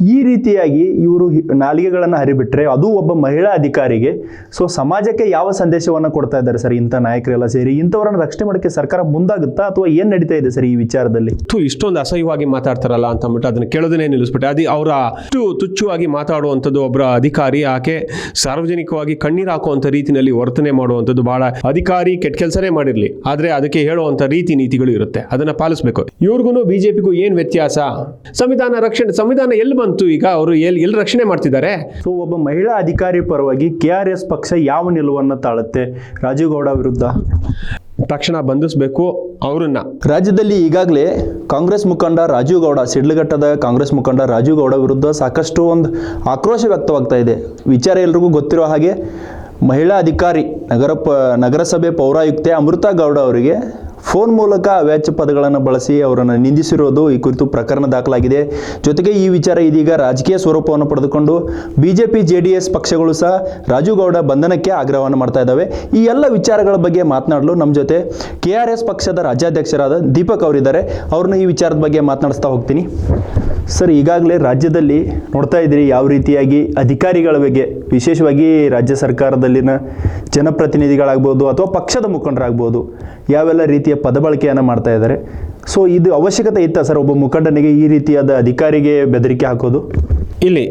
ಈ ರೀತಿಯಾಗಿ ಇವರು ನಾಲಿಗೆಗಳನ್ನು ಹರಿಬಿಟ್ರೆ ಅದು ಒಬ್ಬ ಮಹಿಳಾ ಅಧಿಕಾರಿಗೆ ಸೊ ಸಮಾಜಕ್ಕೆ ಯಾವ ಸಂದೇಶವನ್ನು ಕೊಡ್ತಾ ಇದ್ದಾರೆ ಸರ್ ಇಂಥ ನಾಯಕರೆಲ್ಲ ಸೇರಿ? ಇಂಥವರನ್ನ ರಕ್ಷಣೆ ಮಾಡೋಕ್ಕೆ ಸರ್ಕಾರ ಮುಂದಾಗುತ್ತಾ ಅಥವಾ ಏನು ನಡೀತಾ ಇದೆ ಸರ್ ಈ ವಿಚಾರದಲ್ಲಿ? ಇಷ್ಟೊಂದು ಅಸಹ್ಯವಾಗಿ ಮಾತಾಡ್ತಾರಲ್ಲ ಅಂತ ಅಂದ್ಬಿಟ್ಟು ಅದನ್ನ ಕೇಳೋದನ್ನೇ ನಿಲ್ಲಿಸ್ಬಿಟ್ಟೆ. ಅದು ಅವರ ಅಷ್ಟು ತುಚ್ಚುವಾಗಿ ಮಾತಾಡುವಂಥದ್ದು ಒಬ್ಬರ ಅಧಿಕಾರಿ, ಆಕೆ ಸಾರ್ವಜನಿಕವಾಗಿ ಕಣ್ಣೀರು ಹಾಕುವಂಥ ರೀತಿಯಲ್ಲಿ ವರ್ತನೆ ಮಾಡುವಂಥದ್ದು ಬಹಳ ಅಧಿಕಾರಿ, ಕೆಟ್ಟ ಕೆಲಸನೇ ಮಾಡಿರಲಿ. ಆದರೆ ಅದಕ್ಕೆ ಹೇಳುವಂಥ ರೀತಿ ನೀತಿಗಳು ಇರುತ್ತೆ. ಅದನ್ನ ಪಾಲಿಸಬೇಕು. ಇವ್ರಿಗೂ ಬಿಜೆಪಿಗೂ ಏನು ವ್ಯತ್ಯಾಸ? ಸಂವಿಧಾನ ರಕ್ಷಣೆ, ಸಂವಿಧಾನ ಎಲ್ಲಿ ಈಗ ಅವರು ಎಲ್ಲಿ ಎಲ್ಲಿ ರಕ್ಷಣೆ ಮಾಡ್ತಿದ್ದಾರೆ? ಸೊ ಒಬ್ಬ ಮಹಿಳಾ ಅಧಿಕಾರಿ ಪರವಾಗಿ ಕೆ ಆರ್ ಎಸ್ ಪಕ್ಷ ಯಾವ ನಿಲುವನ್ನು ತಾಳುತ್ತೆ? ರಾಜೀವ್ಗೌಡ ವಿರುದ್ಧ. ತಕ್ಷಣ ಬಂಧಿಸಬೇಕು ಅವರನ್ನ. ರಾಜ್ಯದಲ್ಲಿ ಈಗಾಗಲೇ ಕಾಂಗ್ರೆಸ್ ಮುಖಂಡ ರಾಜೀವ್ ಗೌಡ ಸಿಡ್ಲಘಟ್ಟದ ಕಾಂಗ್ರೆಸ್ ಮುಖಂಡ ರಾಜೀವ್ ಗೌಡ ವಿರುದ್ಧ ಸಾಕಷ್ಟು ಒಂದು ಆಕ್ರೋಶ ವ್ಯಕ್ತವಾಗ್ತಾ ಇದೆ. ವಿಚಾರ ಎಲ್ರಿಗೂ ಗೊತ್ತಿರೋ ಹಾಗೆ ಮಹಿಳಾ ಅಧಿಕಾರಿ ನಗರ ಪ ನಗರಸಭೆ ಪೌರಾಯುಕ್ತೆ ಅಮೃತ ಗೌಡ ಅವರಿಗೆ ಫೋನ್ ಮೂಲಕ ಅವ್ಯಾಚ್ಯ ಪದಗಳನ್ನು ಬಳಸಿ ಅವರನ್ನು ನಿಂದಿಸಿರೋದು ಈ ಕುರಿತು ಪ್ರಕರಣ ದಾಖಲಾಗಿದೆ. ಜೊತೆಗೆ ಈ ವಿಚಾರ ಇದೀಗ ರಾಜಕೀಯ ಸ್ವರೂಪವನ್ನು ಪಡೆದುಕೊಂಡು ಬಿಜೆಪಿ ಜೆ ಡಿ ಎಸ್ ಪಕ್ಷಗಳು ಸಹ ರಾಜುಗೌಡ ಗೌಡ ಬಂಧನಕ್ಕೆ ಆಗ್ರಹವನ್ನು ಮಾಡ್ತಾ ಇದ್ದಾವೆ. ಈ ಎಲ್ಲ ವಿಚಾರಗಳ ಬಗ್ಗೆ ಮಾತನಾಡಲು ನಮ್ಮ ಜೊತೆ ಕೆ ಆರ್ ಎಸ್ ಪಕ್ಷದ ರಾಜ್ಯಾಧ್ಯಕ್ಷರಾದ ದೀಪಕ್ ಅವರಿದ್ದಾರೆ. ಅವ್ರನ್ನ ಈ ವಿಚಾರದ ಬಗ್ಗೆ ಮಾತನಾಡಿಸ್ತಾ ಹೋಗ್ತೀನಿ. ಸರ್, ಈಗಾಗಲೇ ರಾಜ್ಯದಲ್ಲಿ ನೋಡ್ತಾ ಇದ್ದೀರಿ ಯಾವ ರೀತಿಯಾಗಿ ಅಧಿಕಾರಿಗಳ ಬಗ್ಗೆ, ವಿಶೇಷವಾಗಿ ರಾಜ್ಯ ಸರ್ಕಾರದಲ್ಲಿನ ಜನಪ್ರತಿನಿಧಿಗಳಾಗ್ಬೋದು ಅಥವಾ ಪಕ್ಷದ ಮುಖಂಡರಾಗ್ಬೋದು, ಯಾವೆಲ್ಲ ರೀತಿಯ ಪದಬಳಕೆಯನ್ನು ಮಾಡ್ತಾ ಇದ್ದಾರೆ. ಸೊ ಇದು ಅವಶ್ಯಕತೆ ಇತ್ತಾ ಸರ್, ಒಬ್ಬ ಮುಖಂಡನಿಗೆ ಈ ರೀತಿಯಾದ ಅಧಿಕಾರಿಗೆ ಬೆದರಿಕೆ ಹಾಕೋದು? ಇಲ್ಲಿ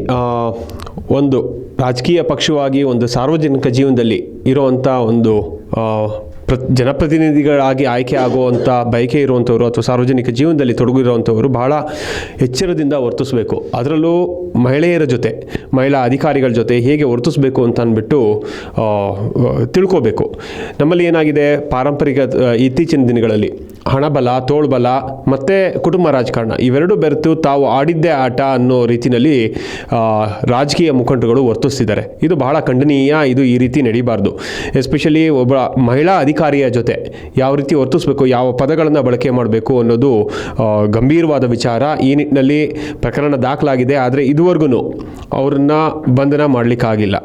ಒಂದು ರಾಜಕೀಯ ಪಕ್ಷವಾಗಿ, ಒಂದು ಸಾರ್ವಜನಿಕ ಜೀವನದಲ್ಲಿ ಇರುವಂಥ ಒಂದು ಪ್ರ ಜನಪ್ರತಿನಿಧಿಗಳಾಗಿ ಆಯ್ಕೆ ಆಗುವಂಥ ಬಯಕೆ ಇರುವಂಥವ್ರು ಅಥವಾ ಸಾರ್ವಜನಿಕ ಜೀವನದಲ್ಲಿ ತೊಡಗಿರುವಂಥವರು ಬಹಳ ಎಚ್ಚರದಿಂದ ವರ್ತಿಸಬೇಕು. ಅದರಲ್ಲೂ ಮಹಿಳೆಯರ ಜೊತೆ, ಮಹಿಳಾ ಅಧಿಕಾರಿಗಳ ಜೊತೆ ಹೇಗೆ ವರ್ತಿಸಬೇಕು ಅಂತ ಅಂದ್ಬಿಟ್ಟು ತಿಳ್ಕೋಬೇಕು. ನಮ್ಮಲ್ಲಿ ಏನಾಗಿದೆ, ಪಾರಂಪರಿಕ ಇತ್ತೀಚಿನ ದಿನಗಳಲ್ಲಿ ಹಣಬಲ, ತೋಳ್ಬಲ ಮತ್ತು ಕುಟುಂಬ ರಾಜಕಾರಣ ಇವೆರಡೂ ಬೆರೆತು ತಾವು ಆಡಿದ್ದೇ ಆಟ ಅನ್ನೋ ರೀತಿಯಲ್ಲಿ ರಾಜಕೀಯ ಮುಖಂಡಗಳು ವರ್ತಿಸ್ತಿದ್ದಾರೆ. ಇದು ಬಹಳ ಖಂಡನೀಯ, ಇದು ಈ ರೀತಿ ನಡೀಬಾರ್ದು. ಎಸ್ಪೆಷಲಿ ಒಬ್ಬ ಮಹಿಳಾ ಅಧಿಕಾರಿಯ ಜೊತೆ ಯಾವ ರೀತಿ ವರ್ತಿಸ್ಬೇಕು, ಯಾವ ಪದಗಳನ್ನು ಬಳಕೆ ಮಾಡಬೇಕು ಅನ್ನೋದು ಗಂಭೀರವಾದ ವಿಚಾರ. ಈ ನಿಟ್ಟಿನಲ್ಲಿ ಪ್ರಕರಣ ದಾಖಲಾಗಿದೆ, ಆದರೆ ಇದುವರೆಗೂ ಅವ್ರನ್ನ ಬಂಧನ ಮಾಡಲಿಕ್ಕಾಗಿಲ್ಲ.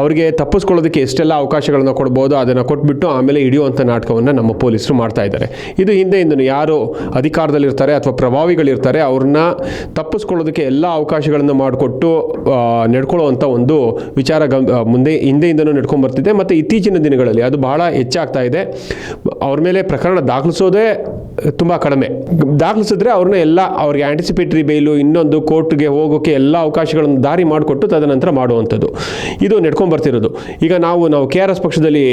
ಅವರಿಗೆ ತಪ್ಪಿಸ್ಕೊಳ್ಳೋದಕ್ಕೆ ಎಷ್ಟೆಲ್ಲ ಅವಕಾಶಗಳನ್ನು ಕೊಡ್ಬೋದು, ಅದನ್ನು ಕೊಟ್ಬಿಟ್ಟು ಆಮೇಲೆ ಹಿಡಿಯುವಂಥ ನಾಟಕವನ್ನು ನಮ್ಮ ಪೊಲೀಸರು ಮಾಡ್ತಾ ಇದ್ದಾರೆ. ಇದು ಹಿಂದೆ ಇಂದನು ಯಾರು ಅಧಿಕಾರದಲ್ಲಿರ್ತಾರೆ ಅಥವಾ ಪ್ರಭಾವಿಗಳಿರ್ತಾರೆ, ಅವ್ರನ್ನ ತಪ್ಪಿಸ್ಕೊಳ್ಳೋದಕ್ಕೆ ಎಲ್ಲ ಅವಕಾಶಗಳನ್ನು ಮಾಡಿಕೊಟ್ಟು ನಡ್ಕೊಳ್ಳುವಂಥ ಒಂದು ವಿಚಾರ ಗಂ, ಮುಂದೆ ಹಿಂದೆಯಿಂದನೂ ನಡ್ಕೊಂಡು ಬರ್ತಿದೆ. ಮತ್ತು ಇತ್ತೀಚಿನ ದಿನಗಳಲ್ಲಿ ಅದು ಬಹಳ ಹೆಚ್ಚಾಗ್ತಾ ಇದೆ. ಅವ್ರ ಮೇಲೆ ಪ್ರಕರಣ ದಾಖಲಿಸೋದೇ ತುಂಬ ಕಡಿಮೆ. ದಾಖಲಿಸಿದ್ರೆ ಅವ್ರನ್ನ ಎಲ್ಲ ಅವ್ರಿಗೆ ಆ್ಯಂಟಿಸಿಪೇಟರಿ ಬೈಲು ಇನ್ನೊಂದು ಕೋರ್ಟ್ಗೆ ಹೋಗೋಕ್ಕೆ ಎಲ್ಲ ಅವಕಾಶಗಳನ್ನು ದಾರಿ ಮಾಡಿಕೊಟ್ಟು ತದನಂತರ ಮಾಡುವಂಥದ್ದು. ಇದು ನಡ್ಕೊಂಡು ಬರ್ತಿರೋದು. ಈಗ ನಾವು ನಾವು ಕೆ ಆರ್ ಎಸ್ ಪಕ್ಷದಲ್ಲಿ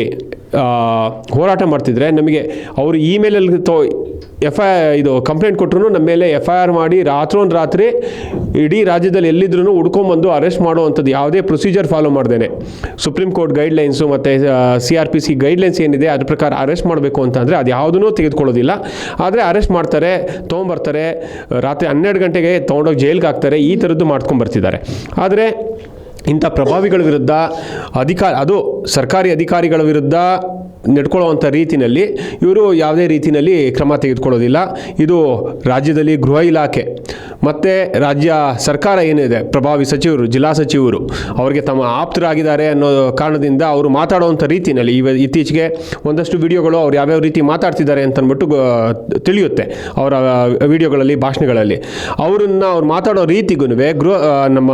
ಹೋರಾಟ ಮಾಡ್ತಿದ್ರೆ ನಮಗೆ ಅವರು ಇಮೇಲಲ್ಲಿ ತೋ, ಎಫ್ ಐ ಇದು ಕಂಪ್ಲೇಂಟ್ ಕೊಟ್ಟರು ನಮ್ಮ ಮೇಲೆ ಎಫ್ ಐ ಆರ್ ಮಾಡಿ ರಾತ್ರೋನ್ ರಾತ್ರಿ ಇಡೀ ರಾಜ್ಯದಲ್ಲಿ ಎಲ್ಲಿದ್ರೂ ಹುಡ್ಕೊಂಬಂದು ಅರೆಸ್ಟ್ ಮಾಡುವಂಥದ್ದು ಯಾವುದೇ ಪ್ರೊಸೀಜರ್ ಫಾಲೋ ಮಾಡ್ದೇನೆ. ಸುಪ್ರೀಂ ಕೋರ್ಟ್ ಗೈಡ್ಲೈನ್ಸು ಮತ್ತು C R P C guidelines ಏನಿದೆ ಅದ್ರ ಪ್ರಕಾರ ಅರೆಸ್ಟ್ ಮಾಡಬೇಕು ಅಂತಂದರೆ ಅದು ಯಾವುದನ್ನೂ ತೆಗೆದುಕೊಳ್ಳೋದಿಲ್ಲ. ಆದರೆ ಅರೆಸ್ಟ್ ಮಾಡ್ತಾರೆ, ತೊಗೊಂಬರ್ತಾರೆ, ರಾತ್ರಿ ಹನ್ನೆರಡು ಗಂಟೆಗೆ ತೊಗೊಂಡೋಗಿ ಜೈಲ್ಗೆ ಹಾಕ್ತಾರೆ, ಈ ಥರದ್ದು ಮಾಡ್ಕೊಂಡು ಬರ್ತಿದ್ದಾರೆ ಆದರೆ ಇಂಥ ಪ್ರಭಾವಿಗಳ ವಿರುದ್ಧ ಅಧಿಕಾರ, ಅದು ಸರ್ಕಾರಿ ಅಧಿಕಾರಿಗಳ ವಿರುದ್ಧ ನಡ್ಕೊಳ್ಳುವಂಥ ರೀತಿಯಲ್ಲಿ ಇವರು ಯಾವುದೇ ರೀತಿಯಲ್ಲಿ ಕ್ರಮ ತೆಗೆದುಕೊಳ್ಳೋದಿಲ್ಲ. ಇದು ರಾಜ್ಯದಲ್ಲಿ ಗೃಹ ಇಲಾಖೆ ಮತ್ತು ರಾಜ್ಯ ಸರ್ಕಾರ ಏನಿದೆ, ಪ್ರಭಾವಿ ಸಚಿವರು, ಜಿಲ್ಲಾ ಸಚಿವರು ಅವರಿಗೆ ತಮ್ಮ ಆಪ್ತರಾಗಿದ್ದಾರೆ ಅನ್ನೋ ಕಾರಣದಿಂದ ಅವರು ಮಾತಾಡುವಂಥ ರೀತಿಯಲ್ಲಿ ಇವ ಇತ್ತೀಚೆಗೆ ಒಂದಷ್ಟು ವಿಡಿಯೋಗಳು ಅವ್ರು ಯಾವ್ಯಾವ ರೀತಿ ಮಾತಾಡ್ತಿದ್ದಾರೆ ಅಂತ ಅಂದ್ಬಿಟ್ಟು ತಿಳಿಯುತ್ತೆ ಅವರ ವಿಡಿಯೋಗಳಲ್ಲಿ, ಭಾಷಣಗಳಲ್ಲಿ. ಅವರನ್ನು ಅವ್ರು ಮಾತಾಡೋ ರೀತಿಗೂ ಗೃಹ, ನಮ್ಮ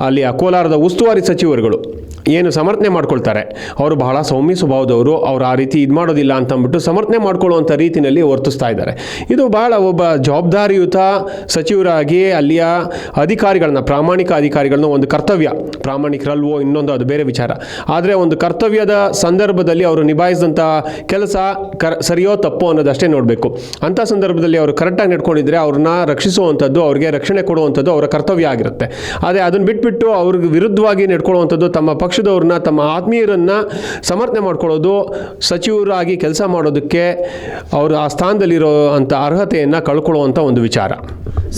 ಅಲ್ಲಿ ಕೋಲಾರದ ಉಸ್ತುವಾರಿ ಸಚಿವರುಗಳು. ಏನು ಸಮರ್ಥನೆ ಮಾಡ್ಕೊಳ್ತಾರೆ? ಅವರು ಬಹಳ ಸೌಮ್ಯ ಸ್ವಭಾವದವರು, ಅವ್ರು ಆ ರೀತಿ ಇದು ಮಾಡೋದಿಲ್ಲ ಅಂತ ಅಂದ್ಬಿಟ್ಟು ಸಮರ್ಥನೆ ಮಾಡ್ಕೊಳ್ಳುವಂಥ ರೀತಿಯಲ್ಲಿ ವರ್ತಿಸ್ತಾ ಇದ್ದಾರೆ. ಇದು ಬಹಳ ಒಬ್ಬ ಜವಾಬ್ದಾರಿಯುತ ಸಚಿವರಾಗಿ ಅಲ್ಲಿಯ ಅಧಿಕಾರಿಗಳನ್ನ, ಪ್ರಾಮಾಣಿಕ ಅಧಿಕಾರಿಗಳನ್ನ ಒಂದು ಕರ್ತವ್ಯ. ಪ್ರಾಮಾಣಿಕರಲ್ವೋ ಇನ್ನೊಂದು ಅದು ಬೇರೆ ವಿಚಾರ. ಆದರೆ ಒಂದು ಕರ್ತವ್ಯದ ಸಂದರ್ಭದಲ್ಲಿ ಅವರು ನಿಭಾಯಿಸಿದಂಥ ಕೆಲಸ ಕರ್, ಸರಿಯೋ ತಪ್ಪೋ ಅನ್ನೋದಷ್ಟೇ ನೋಡಬೇಕು. ಅಂಥ ಸಂದರ್ಭದಲ್ಲಿ ಅವರು ಕರೆಕ್ಟಾಗಿ ನಡ್ಕೊಂಡಿದ್ರೆ ಅವ್ರನ್ನ ರಕ್ಷಿಸುವಂಥದ್ದು, ಅವ್ರಿಗೆ ರಕ್ಷಣೆ ಕೊಡುವಂಥದ್ದು ಅವರ ಕರ್ತವ್ಯ ಆಗಿರುತ್ತೆ. ಆದರೆ ಅದನ್ನು ಬಿಟ್ಬಿಟ್ಟು ಅವ್ರಿಗೆ ವಿರುದ್ಧವಾಗಿ ನಡ್ಕೊಳ್ಳುವಂಥದ್ದು ತಮ್ಮ ಪಕ್ಷದವ್ರನ್ನ ತಮ್ಮ ಆತ್ಮೀಯರನ್ನ ಸಮರ್ಥನೆ ಮಾಡ್ಕೊಳ್ಳೋದು ಸಚಿವರಾಗಿ ಕೆಲಸ ಮಾಡೋದಕ್ಕೆ ಅವರು ಆ ಸ್ಥಾನದಲ್ಲಿರೋ ಅಂಥ ಅರ್ಹತೆಯನ್ನು ಕಳ್ಕೊಳ್ಳುವಂಥ ಒಂದು ವಿಚಾರ.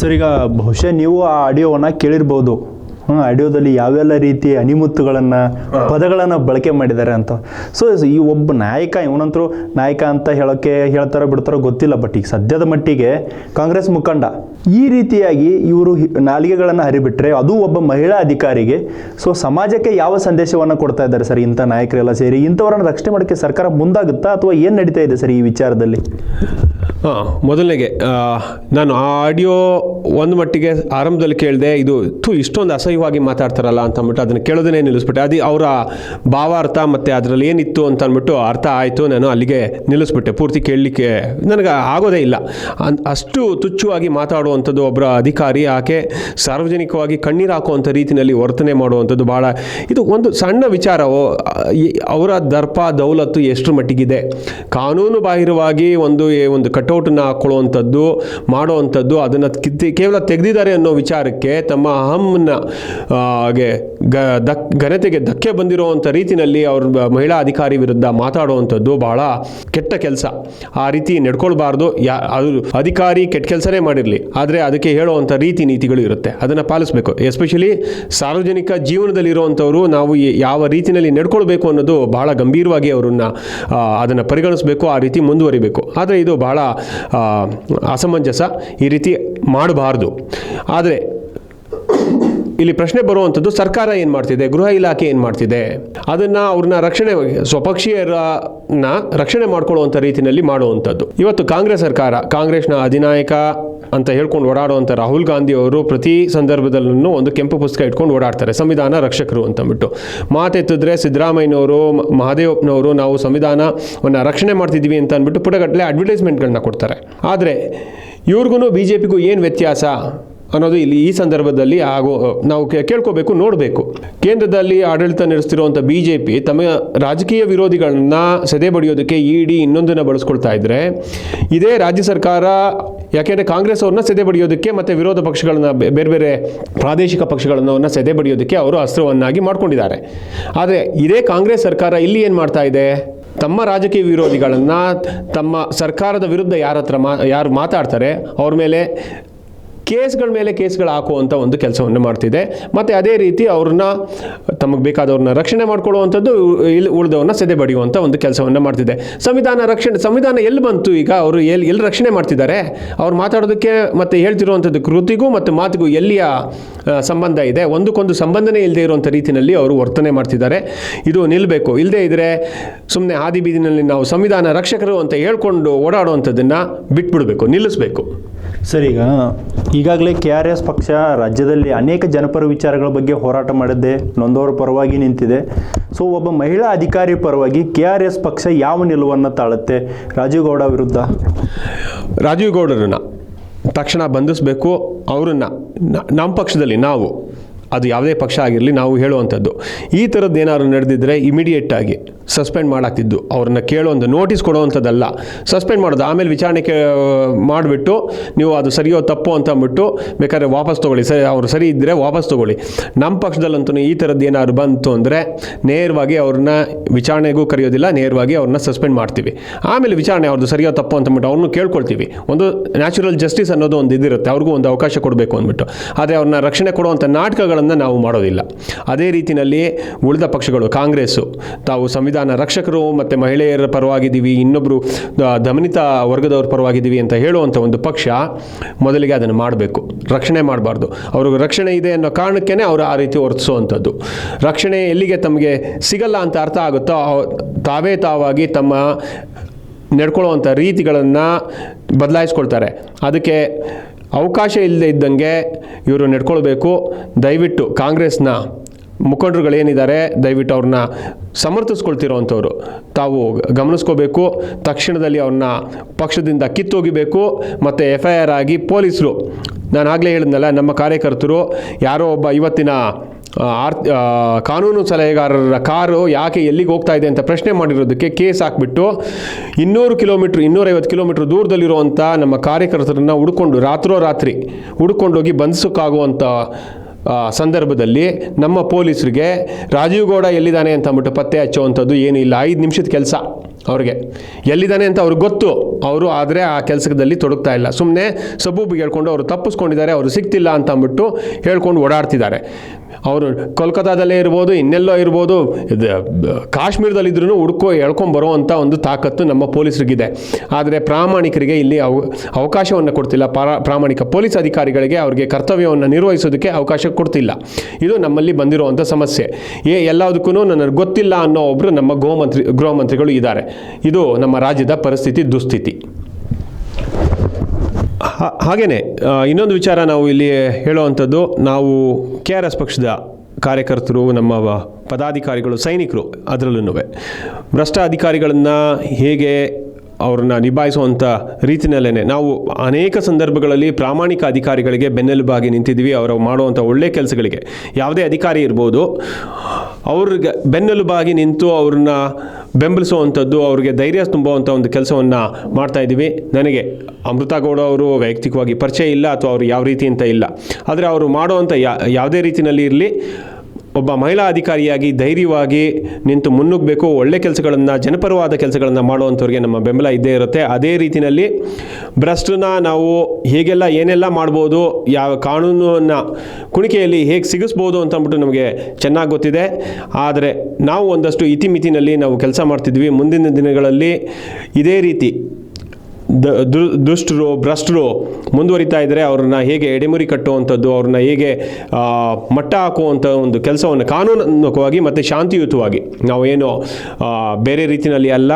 ಸರ್ ಈಗ ಬಹುಶಃ ನೀವು ಆ ಆಡಿಯೋವನ್ನು ಕೇಳಿರ್ಬೋದು. ಹ್ಞೂ ಆಡಿಯೋದಲ್ಲಿ ಯಾವೆಲ್ಲ ರೀತಿ ಅನಿಮುತ್ತುಗಳನ್ನು ಪದಗಳನ್ನು ಬಳಕೆ ಮಾಡಿದ್ದಾರೆ ಅಂತ. ಸೊ ಈ ಒಬ್ಬ ನಾಯಕ ಇವನಂತರೂ ನಾಯಕ ಅಂತ ಹೇಳೋಕ್ಕೆ ಹೇಳ್ತಾರೋ ಬಿಡ್ತಾರೋ ಗೊತ್ತಿಲ್ಲ ಬಟ್ ಈಗ ಸದ್ಯದ ಮಟ್ಟಿಗೆ ಕಾಂಗ್ರೆಸ್ ಮುಖಂಡ ಈ ರೀತಿಯಾಗಿ ಇವರು ನಾಲಿಗೆಗಳನ್ನು ಹರಿಬಿಟ್ರೆ ಅದು ಒಬ್ಬ ಮಹಿಳಾ ಅಧಿಕಾರಿಗೆ ಸೊ ಸಮಾಜಕ್ಕೆ ಯಾವ ಸಂದೇಶವನ್ನು ಕೊಡ್ತಾ ಇದ್ದಾರೆ ಸರ್ ಇಂಥ ನಾಯಕರೆಲ್ಲ ಸೇರಿ? ಇಂಥವರನ್ನು ರಕ್ಷಣೆ ಮಾಡೋಕ್ಕೆ ಸರ್ಕಾರ ಮುಂದಾಗುತ್ತಾ ಅಥವಾ ಏನು ನಡೀತಾ ಇದೆ ಸರ್ ಈ ವಿಚಾರದಲ್ಲಿ? ಹಾಂ, ಮೊದಲನೇಗೆ ನಾನು ಆ ಆಡಿಯೋ ಒಂದು ಮಟ್ಟಿಗೆ ಆರಂಭದಲ್ಲಿ ಕೇಳಿದೆ, ಇದು ತು ಇಷ್ಟೊಂದು ಅಸಹ್ಯವಾಗಿ ಮಾತಾಡ್ತಾರಲ್ಲ ಅಂತ ಅಂದ್ಬಿಟ್ಟು ಅದನ್ನು ಕೇಳೋದನ್ನೇ ನಿಲ್ಲಿಸ್ಬಿಟ್ಟೆ. ಅದು ಅವರ ಭಾವಾರ್ಥ ಮತ್ತು ಅದರಲ್ಲಿ ಏನಿತ್ತು ಅಂತ ಅಂದ್ಬಿಟ್ಟು ಅರ್ಥ ಆಯಿತು, ನಾನು ಅಲ್ಲಿಗೆ ನಿಲ್ಲಿಸ್ಬಿಟ್ಟೆ. ಪೂರ್ತಿ ಕೇಳಲಿಕ್ಕೆ ನನಗೆ ಆಗೋದೇ ಇಲ್ಲ. ಅಷ್ಟು ತುಚ್ಛವಾಗಿ ಮಾತಾಡುವಂಥದ್ದು ಒಬ್ಬರ ಅಧಿಕಾರಿ, ಆಕೆ ಸಾರ್ವಜನಿಕವಾಗಿ ಕಣ್ಣೀರು ಹಾಕುವಂಥ ರೀತಿಯಲ್ಲಿ ವರ್ತನೆ ಮಾಡುವಂಥದ್ದು ಭಾಳ ಇದು ಒಂದು ಸಣ್ಣ ವಿಚಾರವು ಅವರ ದರ್ಪ, ದೌಲತ್ತು ಎಷ್ಟು ಮಟ್ಟಿಗಿದೆ? ಕಾನೂನು ಬಾಹಿರವಾಗಿ ಒಂದು ಒಂದು ಕಟೌಟನ್ನು ಹಾಕೊಳ್ಳುವಂಥದ್ದು, ಮಾಡುವಂಥದ್ದು ಅದನ್ನು ಕಿತ್ತಿ ಕೇವಲ ತೆಗೆದಿದ್ದಾರೆ ಅನ್ನೋ ವಿಚಾರಕ್ಕೆ ತಮ್ಮ ಅಹಮ್ನ ಗೆ, ದಕ್, ಘನತೆಗೆ ಧಕ್ಕೆ ಬಂದಿರುವಂಥ ರೀತಿಯಲ್ಲಿ ಅವ್ರ ಮಹಿಳಾ ಅಧಿಕಾರಿ ವಿರುದ್ಧ ಮಾತಾಡುವಂಥದ್ದು ಬಹಳ ಕೆಟ್ಟ ಕೆಲಸ. ಆ ರೀತಿ ನಡ್ಕೊಳ್ಬಾರ್ದು. ಯಾ, ಅದು ಅಧಿಕಾರಿ ಕೆಟ್ಟ ಕೆಲಸನೇ ಮಾಡಿರಲಿ. ಆದರೆ ಅದಕ್ಕೆ ಹೇಳುವಂಥ ರೀತಿ ನೀತಿಗಳು ಇರುತ್ತೆ. ಅದನ್ನು ಪಾಲಿಸಬೇಕು. ಎಸ್ಪೆಷಲಿ ಸಾರ್ವಜನಿಕ ಜೀವನದಲ್ಲಿರುವಂಥವರು ನಾವು ಯಾವ ರೀತಿಯಲ್ಲಿ ನಡ್ಕೊಳ್ಬೇಕು ಅನ್ನೋದು ಬಹಳ ಗಂಭೀರವಾಗಿ ಅವರನ್ನು ಅದನ್ನು ಪರಿಗಣಿಸಬೇಕು, ಆ ರೀತಿ ಮುಂದುವರಿಬೇಕು. ಆದರೆ ಇದು ಬಹಳ ಅಸಮಂಜಸ ಈ ರೀತಿ ಮಾಡಬಾರ್ದು. ಆದರೆ ಇಲ್ಲಿ ಪ್ರಶ್ನೆ ಬರುವಂಥದ್ದು ಸರ್ಕಾರ ಏನು ಮಾಡ್ತಿದೆ? ಗೃಹ ಇಲಾಖೆ ಏನು ಮಾಡ್ತಿದೆ? ಅದನ್ನು ಅವ್ರನ್ನ ರಕ್ಷಣೆ, ಸ್ವಪಕ್ಷೀಯರನ್ನ ರಕ್ಷಣೆ ಮಾಡ್ಕೊಳ್ಳುವಂಥ ರೀತಿಯಲ್ಲಿ ಮಾಡುವಂಥದ್ದು. ಇವತ್ತು ಕಾಂಗ್ರೆಸ್ ಸರ್ಕಾರ, ಕಾಂಗ್ರೆಸ್ನ ಅಧಿನಾಯಕ ಅಂತ ಹೇಳ್ಕೊಂಡು ಓಡಾಡುವಂಥ ರಾಹುಲ್ ಗಾಂಧಿ ಅವರು ಪ್ರತಿ ಸಂದರ್ಭದಲ್ಲೂ ಒಂದು ಕೆಂಪು ಪುಸ್ತಕ ಇಟ್ಕೊಂಡು ಓಡಾಡ್ತಾರೆ. ಸಂವಿಧಾನ ರಕ್ಷಕರು ಅಂತಂದ್ಬಿಟ್ಟು. ಮಾತೆತ್ತಿದ್ರೆ ಸಿದ್ದರಾಮಯ್ಯನವರು, ಮಹಾದೇವಪ್ಪನವರು ನಾವು ಸಂವಿಧಾನವನ್ನು ರಕ್ಷಣೆ ಮಾಡ್ತಿದ್ದೀವಿ ಅಂತ ಅಂದ್ಬಿಟ್ಟು ಪುಟಗಟ್ಟಲೆ ಅಡ್ವರ್ಟೈಸ್ಮೆಂಟ್ಗಳನ್ನ ಕೊಡ್ತಾರೆ. ಆದರೆ ಇವ್ರಿಗೂ ಬಿ ಜೆ ಪಿಗೂ ಏನು ವ್ಯತ್ಯಾಸ ಅನ್ನೋದು ಇಲ್ಲಿ ಈ ಸಂದರ್ಭದಲ್ಲಿ ಆಗೋ ನಾವು ಕೇಳ್ಕೋಬೇಕು, ನೋಡಬೇಕು. ಕೇಂದ್ರದಲ್ಲಿ ಆಡಳಿತ ನಡೆಸ್ತಿರುವಂಥ ಬಿ ಜೆ ಪಿ ತಮ್ಮ ರಾಜಕೀಯ ವಿರೋಧಿಗಳನ್ನ ಸದೆ ಬಡಿಯೋದಕ್ಕೆ ಇಡಿ ಇನ್ನೊಂದನ್ನು ಬಳಸ್ಕೊಳ್ತಾ ಇದ್ರೆ, ಇದೇ ರಾಜ್ಯ ಸರ್ಕಾರ ಯಾಕೆಂದರೆ ಕಾಂಗ್ರೆಸ್ ಅವ್ರನ್ನ ಸೆದೆ ಬಡಿಯೋದಕ್ಕೆ ಮತ್ತು ವಿರೋಧ ಪಕ್ಷಗಳನ್ನ ಬೇರೆ ಬೇರೆ ಪ್ರಾದೇಶಿಕ ಪಕ್ಷಗಳನ್ನು ಸೆದೆ ಬಡಿಯೋದಕ್ಕೆ ಅವರು ಅಸ್ತ್ರವನ್ನಾಗಿ ಮಾಡ್ಕೊಂಡಿದ್ದಾರೆ. ಆದರೆ ಇದೇ ಕಾಂಗ್ರೆಸ್ ಸರ್ಕಾರ ಇಲ್ಲಿ ಏನು ಮಾಡ್ತಾ ಇದೆ? ತಮ್ಮ ರಾಜಕೀಯ ವಿರೋಧಿಗಳನ್ನು ತಮ್ಮ ಸರ್ಕಾರದ ವಿರುದ್ಧ ಯಾರ ಹತ್ರ ಮಾ ಯಾರು ಮಾತಾಡ್ತಾರೆ, ಅವ್ರ ಮೇಲೆ ಕೇಸ್ಗಳ ಮೇಲೆ ಕೇಸ್ಗಳು ಹಾಕುವಂಥ ಒಂದು ಕೆಲಸವನ್ನು ಮಾಡ್ತಿದೆ. ಮತ್ತು ಅದೇ ರೀತಿ ಅವ್ರನ್ನ ತಮಗೆ ಬೇಕಾದವ್ರನ್ನ ರಕ್ಷಣೆ ಮಾಡ್ಕೊಳ್ಳುವಂಥದ್ದು ಇಲ್ಲಿ ಉಳಿದವ್ರನ್ನ ಸೆದೆ ಬಡಿಯುವಂಥ ಒಂದು ಕೆಲಸವನ್ನು ಮಾಡ್ತಿದೆ. ಸಂವಿಧಾನ ರಕ್ಷಣೆ, ಸಂವಿಧಾನ ಎಲ್ಲಿ ಬಂತು ಈಗ? ಅವರು ಎಲ್ಲಿ ಎಲ್ಲಿ ರಕ್ಷಣೆ ಮಾಡ್ತಿದ್ದಾರೆ? ಅವ್ರು ಮಾತಾಡೋದಕ್ಕೆ ಮತ್ತು ಹೇಳ್ತಿರುವಂಥದ್ದು ಕೃತಿಗೂ ಮತ್ತು ಮಾತಿಗೂ ಎಲ್ಲಿಯ ಸಂಬಂಧ ಇದೆ? ಒಂದಕ್ಕೊಂದು ಸಂಬಂಧನೇ ಇಲ್ಲದೆ ಇರುವಂಥ ರೀತಿಯಲ್ಲಿ ಅವರು ವರ್ತನೆ ಮಾಡ್ತಿದ್ದಾರೆ. ಇದು ನಿಲ್ಲಬೇಕು ಇಲ್ಲದೆ ಇದ್ದರೆ ಸುಮ್ಮನೆ ಹಾದಿ ಬೀದಿನಲ್ಲಿ ನಾವು ಸಂವಿಧಾನ ರಕ್ಷಕರು ಅಂತ ಹೇಳ್ಕೊಂಡು ಓಡಾಡುವಂಥದ್ದನ್ನು ಬಿಟ್ಬಿಡಬೇಕು, ನಿಲ್ಲಿಸಬೇಕು. ಸರ್, ಈಗ ಈಗಾಗಲೇ ಕೆ ಆರ್ ಎಸ್ ಪಕ್ಷ ರಾಜ್ಯದಲ್ಲಿ ಅನೇಕ ಜನಪರ ವಿಚಾರಗಳ ಬಗ್ಗೆ ಹೋರಾಟ ಮಾಡಿದ್ದೆ, ನೊಂದವರ ಪರವಾಗಿ ನಿಂತಿದೆ. ಸೊ ಒಬ್ಬ ಮಹಿಳಾ ಅಧಿಕಾರಿ ಪರವಾಗಿ ಕೆ ಆರ್ ಎಸ್ ಪಕ್ಷ ಯಾವ ನಿಲುವನ್ನು ತಾಳುತ್ತೆ? ರಾಜೀವ್ ಗೌಡ ವಿರುದ್ಧ. ರಾಜೀವ್ ಗೌಡರನ್ನು ತಕ್ಷಣ ಬಂಧಿಸಬೇಕು, ಅವರನ್ನು ನಮ್ಮ ಪಕ್ಷದಲ್ಲಿ ನಾವು. ಅದು ಯಾವುದೇ ಪಕ್ಷ ಆಗಿರಲಿ, ನಾವು ಹೇಳುವಂಥದ್ದು. ಈ ಥರದ್ದು ಏನಾದ್ರು ನಡೆದಿದ್ದರೆ ಇಮಿಡಿಯೇಟ್ ಆಗಿ ಸಸ್ಪೆಂಡ್ ಮಾಡಾಕ್ತಿದ್ದು. ಅವ್ರನ್ನ ಕೇಳೋಂಥ ನೋಟಿಸ್ ಕೊಡುವಂಥದ್ದಲ್ಲ. ಸಸ್ಪೆಂಡ್ ಮಾಡೋದು. ಆಮೇಲೆ ವಿಚಾರಣೆ ಮಾಡಿಬಿಟ್ಟು ನೀವು ಅದು ಸರಿಯೋ ತಪ್ಪು ಅಂತ ಅಂದ್ಬಿಟ್ಟು ಬೇಕಾದ್ರೆ ವಾಪಸ್ ತೊಗೊಳ್ಳಿ. ಸರಿ, ಅವ್ರು ಸರಿ ಇದ್ದರೆ ವಾಪಸ್ ತೊಗೊಳ್ಳಿ. ನಮ್ಮ ಪಕ್ಷದಲ್ಲಂತೂ ಈ ಥರದ್ದು ಏನಾದ್ರು ಬಂತು ಅಂದರೆ ನೇರವಾಗಿ ಅವ್ರನ್ನ ವಿಚಾರಣೆಗೂ ಕರೆಯೋದಿಲ್ಲ, ನೇರವಾಗಿ ಅವ್ರನ್ನ ಸಸ್ಪೆಂಡ್ ಮಾಡ್ತೀವಿ. ಆಮೇಲೆ ವಿಚಾರಣೆ ಅವ್ರದ್ದು ಸರಿಯೋ ತಪ್ಪು ಅಂತಂದ್ಬಿಟ್ಟು ಅವ್ರನ್ನೂ ಕೇಳ್ಕೊಳ್ತೀವಿ. ಒಂದು ನ್ಯಾಚುರಲ್ ಜಸ್ಟಿಸ್ ಅನ್ನೋದು ಒಂದು ಇದಿರುತ್ತೆ. ಅವ್ರಿಗೂ ಒಂದು ಅವಕಾಶ ಕೊಡಬೇಕು ಅಂದ್ಬಿಟ್ಟು. ಆದರೆ ಅವ್ರನ್ನ ರಕ್ಷಣೆ ಕೊಡುವಂಥ ನಾಟಕಗಳನ್ನು ನಾವು ಮಾಡೋದಿಲ್ಲ. ಅದೇ ರೀತಿಯಲ್ಲಿ ಉಳಿದ ಪಕ್ಷಗಳು, ಕಾಂಗ್ರೆಸ್ಸು, ತಾವು ಸಂವಿಧಾನ ರಕ್ಷಕರು ಮತ್ತು ಮಹಿಳೆಯರ ಪರವಾಗಿದ್ದೀವಿ ಇನ್ನೊಬ್ಬರು ದಮನಿತ ವರ್ಗದವ್ರ ಪರವಾಗಿದ್ದೀವಿ ಅಂತ ಹೇಳುವಂಥ ಒಂದು ಪಕ್ಷ ಮೊದಲಿಗೆ ಅದನ್ನು ಮಾಡಬೇಕು. ರಕ್ಷಣೆ ಮಾಡಬಾರ್ದು. ಅವ್ರಿಗೆ ರಕ್ಷಣೆ ಇದೆ ಅನ್ನೋ ಕಾರಣಕ್ಕೇ ಅವರು ಆ ರೀತಿ ವರ್ತಿಸುವಂಥದ್ದು ರಕ್ಷಣೆ ಎಲ್ಲಿಗೆ ತಮಗೆ ಸಿಗಲ್ಲ ಅಂತ ಅರ್ಥ ಆಗುತ್ತೋ ತಾವೇ ತಾವಾಗಿ ತಮ್ಮ ನಡ್ಕೊಳ್ಳುವಂಥ ರೀತಿಗಳನ್ನು ಬದಲಾಯಿಸ್ಕೊಳ್ತಾರೆ. ಅದಕ್ಕೆ ಅವಕಾಶ ಇಲ್ಲದೆ ಇದ್ದಂಗೆ ಇವರು ನಡ್ಕೊಳ್ಬೇಕು. ದಯವಿಟ್ಟು ಕಾಂಗ್ರೆಸ್ನ ಮುಖಂಡರುಗಳೇನಿದ್ದಾರೆ, ದಯವಿಟ್ಟು ಅವ್ರನ್ನ ಸಮರ್ಥಿಸ್ಕೊಳ್ತಿರೋವಂಥವ್ರು ತಾವು ಗಮನಿಸ್ಕೋಬೇಕು. ತಕ್ಷಣದಲ್ಲಿ ಅವ್ರನ್ನ ಪಕ್ಷದಿಂದ ಕಿತ್ತೋಗಿಬೇಕು. ಮತ್ತು ಎಫ್ ಐ ಆರ್ ಆಗಿ ಪೊಲೀಸರು, ನಾನು ಆಗಲೇ ಹೇಳಿದ್ನಲ್ಲ, ನಮ್ಮ ಕಾರ್ಯಕರ್ತರು, ಯಾರೋ ಒಬ್ಬ ಇವತ್ತಿನ ಆರ್ ಕಾನೂನು ಸಲಹೆಗಾರರ ಕಾರು ಯಾಕೆ ಎಲ್ಲಿಗೆ ಹೋಗ್ತಾ ಇದೆ ಅಂತ ಪ್ರಶ್ನೆ ಮಾಡಿರೋದಕ್ಕೆ ಕೇಸ್ ಹಾಕ್ಬಿಟ್ಟು ಇನ್ನೂರು ಕಿಲೋಮೀಟ್ರ್, ಇನ್ನೂರೈವತ್ತು ಕಿಲೋಮೀಟ್ರ್ ದೂರದಲ್ಲಿರುವಂಥ ನಮ್ಮ ಕಾರ್ಯಕರ್ತರನ್ನ ಹುಡ್ಕೊಂಡು ರಾತ್ರೋರಾತ್ರಿ ಹುಡ್ಕೊಂಡೋಗಿ ಬಂಧಿಸೋಕ್ಕಾಗುವಂಥ ಸಂದರ್ಭದಲ್ಲಿ ನಮ್ಮ ಪೊಲೀಸರಿಗೆ ರಾಜೀವ್ ಗೌಡ ಎಲ್ಲಿದ್ದಾನೆ ಅಂತ ಅಂದ್ಬಿಟ್ಟು ಪತ್ತೆ ಹಚ್ಚುವಂಥದ್ದು ಏನೂ ಇಲ್ಲ. ಐದು ನಿಮಿಷದ ಕೆಲಸ ಅವ್ರಿಗೆ. ಎಲ್ಲಿದ್ದಾನೆ ಅಂತ ಅವ್ರಿಗೆ ಗೊತ್ತು. ಅವರು ಆದರೆ ಆ ಕೆಲಸದಲ್ಲಿ ತೊಡಗ್ತಾ ಇಲ್ಲ. ಸುಮ್ಮನೆ ಸಬೂಬಿಗೆ ಹೇಳ್ಕೊಂಡು ಅವರು ತಪ್ಪಿಸ್ಕೊಂಡಿದ್ದಾರೆ, ಅವರು ಸಿಗ್ತಿಲ್ಲ ಅಂತ ಅಂದ್ಬಿಟ್ಟು ಹೇಳ್ಕೊಂಡು ಓಡಾಡ್ತಿದ್ದಾರೆ. ಅವರು ಕೋಲ್ಕತ್ತಾದಲ್ಲೇ ಇರ್ಬೋದು, ಇನ್ನೆಲ್ಲೋ ಇರ್ಬೋದು ಕಾಶ್ಮೀರದಲ್ಲಿದ್ದರೂ ಹುಡ್ಕೋ, ಎಳ್ಕೊಂಡು ಅಂಥ ಒಂದು ತಾಕತ್ತು ನಮ್ಮ ಪೊಲೀಸರಿಗಿದೆ. ಆದರೆ ಪ್ರಾಮಾಣಿಕರಿಗೆ ಇಲ್ಲಿ ಅವ, ಅವಕಾಶವನ್ನು ಕೊಡ್ತಿಲ್ಲ. ಪಾರ, ಪ್ರಾಮಾಣಿಕ ಪೊಲೀಸ್ ಅಧಿಕಾರಿಗಳಿಗೆ ಅವರಿಗೆ ಕರ್ತವ್ಯವನ್ನು ನಿರ್ವಹಿಸೋದಕ್ಕೆ ಅವಕಾಶ ಕೊಡ್ತಿಲ್ಲ. ಇದು ನಮ್ಮಲ್ಲಿ ಬಂದಿರುವಂಥ ಸಮಸ್ಯೆ. ಏ ಎಲ್ಲದಕ್ಕೂ ನನಗೆ ಗೊತ್ತಿಲ್ಲ ಅನ್ನೋ ಒಬ್ಬರು ನಮ್ಮ ಗೃಹ ಮಂತ್ರಿ ಇದ್ದಾರೆ. ಇದು ನಮ್ಮ ರಾಜ್ಯದ ಪರಿಸ್ಥಿತಿ, ದುಸ್ಥಿತಿ. ಹಾ- ಹಾಗೇನೆ ಇನ್ನೊಂದು ವಿಚಾರ ನಾವು ಇಲ್ಲಿ ಹೇಳುವಂಥದ್ದು, ನಾವು ಕೆ ಆರ್ ಎಸ್ ಪಕ್ಷದ ಕಾರ್ಯಕರ್ತರು, ನಮ್ಮ ಪದಾಧಿಕಾರಿಗಳು, ಸೈನಿಕರು ಅದರಲ್ಲೂ ಭ್ರಷ್ಟ ಅಧಿಕಾರಿಗಳನ್ನು ಹೇಗೆ ಅವ್ರನ್ನ ನಿಭಾಯಿಸುವಂಥ ರೀತಿಯಲ್ಲೇ ನಾವು ಅನೇಕ ಸಂದರ್ಭಗಳಲ್ಲಿ ಪ್ರಾಮಾಣಿಕ ಅಧಿಕಾರಿಗಳಿಗೆ ಬೆನ್ನೆಲುಬಾಗಿ ನಿಂತಿದ್ದೀವಿ. ಅವರು ಮಾಡುವಂಥ ಒಳ್ಳೆ ಕೆಲಸಗಳಿಗೆ. ಯಾವುದೇ ಅಧಿಕಾರಿ ಇರ್ಬೋದು, ಅವ್ರಿಗೆ ಬೆನ್ನೆಲುಬಾಗಿ ನಿಂತು ಅವ್ರನ್ನ ಬೆಂಬಲಿಸುವಂಥದ್ದು, ಅವ್ರಿಗೆ ಧೈರ್ಯ ತುಂಬುವಂಥ ಒಂದು ಕೆಲಸವನ್ನು ಮಾಡ್ತಾ ಇದ್ದೀವಿ. ನನಗೆ ಅಮೃತ ಗೌಡ ಅವರು ವೈಯಕ್ತಿಕವಾಗಿ ಪರಿಚಯ ಇಲ್ಲ, ಅಥವಾ ಅವರು ಯಾವ ರೀತಿ ಅಂತ ಇಲ್ಲ. ಆದರೆ ಅವರು ಮಾಡುವಂಥ ಯಾ, ಯಾವುದೇ ರೀತಿಯಲ್ಲಿ ಇರಲಿ ಒಬ್ಬ ಮಹಿಳಾ ಅಧಿಕಾರಿಯಾಗಿ ಧೈರ್ಯವಾಗಿ ನಿಂತು ಮುನ್ನುಗ್ಗಬೇಕು ಒಳ್ಳೆ ಕೆಲಸಗಳನ್ನು, ಜನಪರವಾದ ಕೆಲಸಗಳನ್ನು ಮಾಡುವಂಥವ್ರಿಗೆ ನಮ್ಮ ಬೆಂಬಲ ಇದ್ದೇ ಇರುತ್ತೆ. ಅದೇ ರೀತಿಯಲ್ಲಿ ಭ್ರಷ್ಟನ ನಾವು ಹೇಗೆಲ್ಲ, ಏನೆಲ್ಲ ಮಾಡ್ಬೋದು, ಯಾವ ಕಾನೂನನ್ನು ಕುಣಿಕೆಯಲ್ಲಿ ಹೇಗೆ ಸಿಗಿಸ್ಬೋದು ಅಂತ ಅಂದ್ಬಿಟ್ಟು ನಮಗೆ ಚೆನ್ನಾಗಿ ಗೊತ್ತಿದೆ. ಆದರೆ ನಾವು ಒಂದಷ್ಟು ಇತಿಮಿತಿನಲ್ಲಿ ನಾವು ಕೆಲಸ ಮಾಡ್ತಿದ್ವಿ. ಮುಂದಿನ ದಿನಗಳಲ್ಲಿ ಇದೇ ರೀತಿ ದುಷ್ಟರು, ಭ್ರಷ್ಟರು ಮುಂದುವರಿತಾ ಇದ್ದರೆ ಅವ್ರನ್ನ ಹೇಗೆ ಎಡೆಮುರಿ ಕಟ್ಟುವಂಥದ್ದು, ಅವ್ರನ್ನ ಹೇಗೆ ಮಟ್ಟ ಹಾಕುವಂಥ ಒಂದು ಕೆಲಸವನ್ನು ಕಾನೂನಾತ್ಮಕವಾಗಿ ಮತ್ತು ಶಾಂತಿಯುತವಾಗಿ. ನಾವು ಏನು ಬೇರೆ ರೀತಿಯಲ್ಲಿ ಅಲ್ಲ,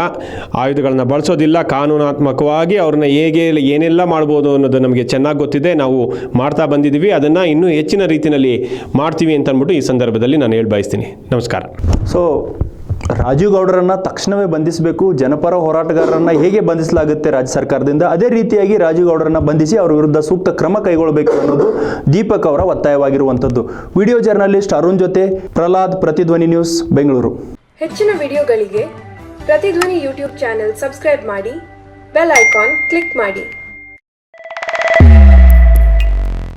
ಆಯುಧಗಳನ್ನ ಬಳಸೋದಿಲ್ಲ, ಕಾನೂನಾತ್ಮಕವಾಗಿ ಅವ್ರನ್ನ ಹೇಗೆ ಏನೆಲ್ಲ ಮಾಡ್ಬೋದು ಅನ್ನೋದು ನಮಗೆ ಚೆನ್ನಾಗಿ ಗೊತ್ತಿದೆ. ನಾವು ಮಾಡ್ತಾ ಬಂದಿದ್ದೀವಿ. ಅದನ್ನು ಇನ್ನೂ ಹೆಚ್ಚಿನ ರೀತಿಯಲ್ಲಿ ಮಾಡ್ತೀವಿ ಅಂತ ಅಂದ್ಬಿಟ್ಟು ಈ ಸಂದರ್ಭದಲ್ಲಿ ನಾನು ಹೇಳಿ ಬಯಸ್ತೀನಿ ನಮಸ್ಕಾರ. ಸೊ ರಾಜೀವ್ ಗೌಡರನ್ನ ತಕ್ಷಣವೇ ಬಂಧಿಸಬೇಕು, ಜನಪರ ಹೋರಾಟಗಾರರನ್ನ ಹೇಗೆ ಬಂಧಿಸಲಾಗುತ್ತೆ ರಾಜ್ಯ ಸರ್ಕಾರದಿಂದ? ಅದೇ ರೀತಿಯಾಗಿ ರಾಜೀವ್ ಗೌಡರನ್ನ ಬಂಧಿಸಿ ಅವರ ವಿರುದ್ಧ ಸೂಕ್ತ ಕ್ರಮ ಕೈಗೊಳ್ಳಬೇಕು ಅನ್ನೋದು ದೀಪಕ್ ಅವರ ಒತ್ತಾಯವಾಗಿರುವಂತದ್ದು ವಿಡಿಯೋ ಜರ್ನಲಿಸ್ಟ್ ಅರುಣ್ ಜೊತೆ ಪ್ರಹ್ಲಾದ್, ಪ್ರತಿಧ್ವನಿ ನ್ಯೂಸ್, ಬೆಂಗಳೂರು. ಹೆಚ್ಚಿನ ವಿಡಿಯೋಗಳಿಗೆ ಪ್ರತಿಧ್ವನಿ ಯೂಟ್ಯೂಬ್ ಚಾನೆಲ್ ಸಬ್ಸ್ಕ್ರೈಬ್ ಮಾಡಿ, ಬೆಲ್ ಐಕಾನ್ ಕ್ಲಿಕ್ ಮಾಡಿ.